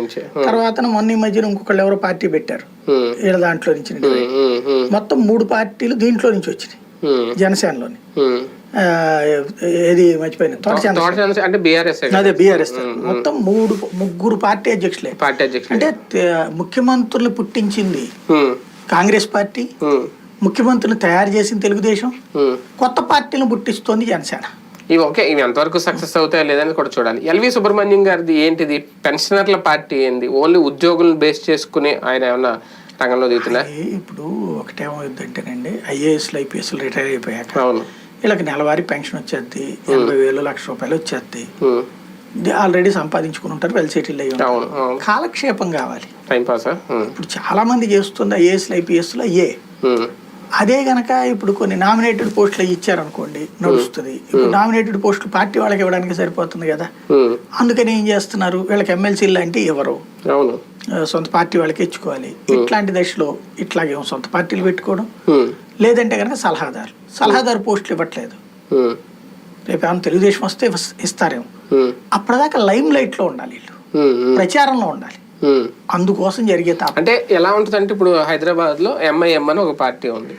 నుంచి. తర్వాత మొన్న ఈ మధ్యన ఇంకొకళ్ళు ఎవరో పార్టీ పెట్టారు. వీళ్ళ దాంట్లో నుంచి మొత్తం మూడు పార్టీలు దీంట్లో నుంచి వచ్చినాయి. జనసేనలోని. ఏది తోట అంటే బీఆర్ఎస్ అదే బీఆర్ఎస్ మొత్తం మూడు ముగ్గురు పార్టీ అధ్యక్షులే. పార్టీ అధ్యక్షుడు అంటే ముఖ్యమంత్రులు పుట్టించింది కాంగ్రెస్ పార్టీ. ముఖ్యమంత్రులు తయారు చేసిన తెలుగుదేశం. కొత్త పార్టీలను పుట్టిస్తోంది జనసేన. ఇవి ఓకే ఇవి ఎంతవరకు సక్సెస్ అవుతాయో లేదని కూడా చూడాలి. ఎల్వి సుబ్రహ్మణ్యం గారిది ఏంటిది? పెన్షనర్ల పార్టీ ఏంది? ఓన్లీ ఉద్యోగులను బేస్ చేసుకుని ఆయన ఏమన్నా రంగంలో దిగుతున్నా ఇప్పుడు ఒకటేమవుద్దంటేనండి ఐఏఎస్లు ఐపీఎస్లు రిటైర్ అయిపోయాక అవును. వీళ్ళకి నెలవారీ పెన్షన్ వచ్చేది ఎనభై వేలు లక్ష రూపాయలు వచ్చేది ఆల్రెడీ సంపాదించుకుని ఉంటారు వెల్ సెటిల్ అయ్యి ఉంటారు. కాలక్షేపం కావాలి. ఇప్పుడు చాలా మంది చేస్తుంది ఐఏఎస్లు ఐపీఎస్లు అయ్యే. అదే గనక ఇప్పుడు కొన్ని నామినేటెడ్ పోస్టులు ఇచ్చారనుకోండి నడుస్తుంది. ఇప్పుడు నామినేటెడ్ పోస్టులు పార్టీ వాళ్ళకి ఇవ్వడానికి సరిపోతుంది కదా. అందుకని ఏం చేస్తున్నారు? వీళ్ళకి ఎమ్మెల్సీలు లాంటి ఆ, సొంత పార్టీ వాళ్ళకి ఇచ్చుకోవాలి. ఇట్లాంటి దశలో ఇట్లాగే సొంత పార్టీలు పెట్టుకోవడం? లేదంటే కనుక సలహాదారు. సలహాదారు పోస్టులు ఇవ్వట్లేదు. రేపు ఏమైనా తెలుగుదేశం వస్తే ఇస్తారేమో. అప్పటిదాకా లైమ్ లైట్లో ఉండాలి వీళ్ళు. ప్రచారంలో ఉండాలి. అందుకోసం జరిగే తాప అంటే ఎలా ఉంటుందంటే ఇప్పుడు హైదరాబాద్లో ఎంఐఎం అని ఒక పార్టీ ఉంది.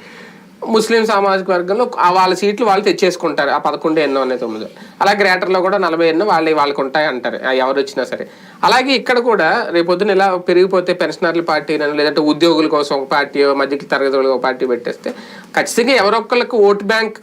ముస్లిం సామాజిక వర్గంలో ఆ వాళ్ళ సీట్లు వాళ్ళు తెచ్చేసుకుంటారు ఆ పదకొండు ఎన్నో అనే తొమ్మిది. అలా గ్రేటర్లో కూడా నలభై ఎన్నో వాళ్ళే వాళ్ళకి ఉంటాయి అంటారు ఎవరు వచ్చినా సరే. అలాగే ఇక్కడ కూడా రేపొద్దున ఇలా పెరిగిపోతే పెన్షనర్ల పార్టీ లేదంటే ఉద్యోగుల కోసం ఒక పార్టీ మధ్య తరగతి ఒక పార్టీ పెట్టేస్తే ఖచ్చితంగా ఎవరొక్కరికి ఓటు బ్యాంక్